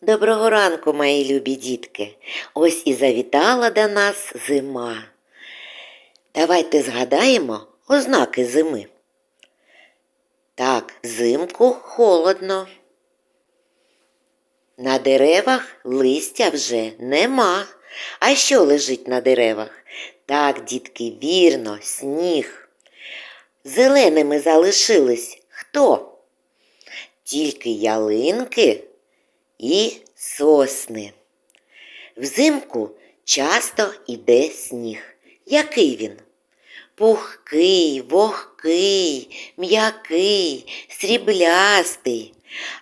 Доброго ранку, мої любі дітки. Ось і завітала до нас зима. Давайте згадаємо ознаки зими. Так, взимку холодно. На деревах листя вже нема. А що лежить на деревах? Так, дітки, вірно, сніг. Зеленими залишились хто? Тільки ялинки і сосни. Взимку часто іде сніг. Який він? Пухкий, вогкий, м'який, сріблястий.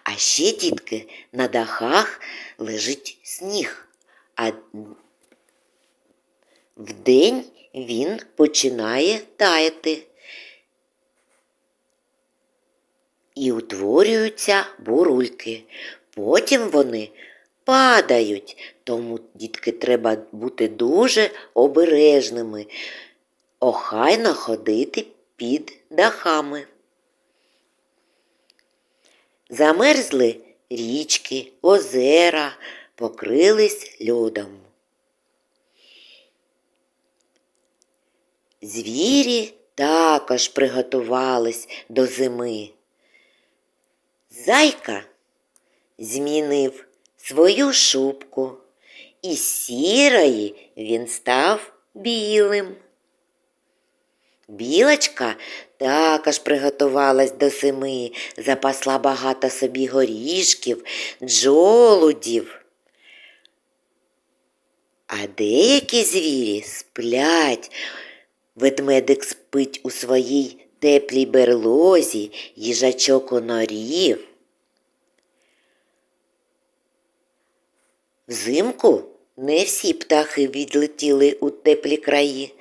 А ще, дітки, на дахах лежить сніг, а вдень він починає таяти. І утворюються бурульки. Потім вони падають, тому, дітки, треба бути дуже обережними, охайно ходити під дахами. Замерзли річки, озера, покрились льодом. Звірі також приготувались до зими. Зайка змінив свою шубку, і сірої він став білим. Білочка також приготувалась до зими, запасла багато собі горішків, джолудів. А деякі звірі сплять. Ведмедик спить у своїй теплій берлозі, їжачок у норі. Взимку не всі птахи відлетіли у теплі краї.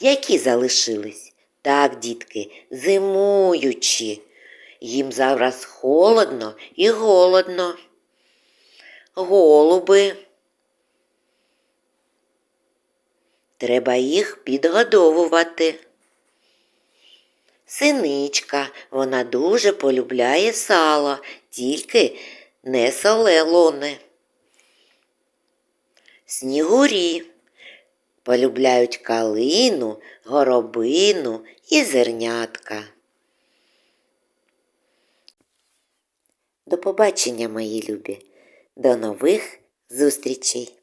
Які залишились? Так, дітки, зимуючі. Їм зараз холодно і голодно. Голуби. Треба їх підгодовувати. Синичка, вона дуже полюбляє сало, тільки не солелоне. Снігурі полюбляють калину, горобину і зернятка. До побачення, мої любі, до нових зустрічей!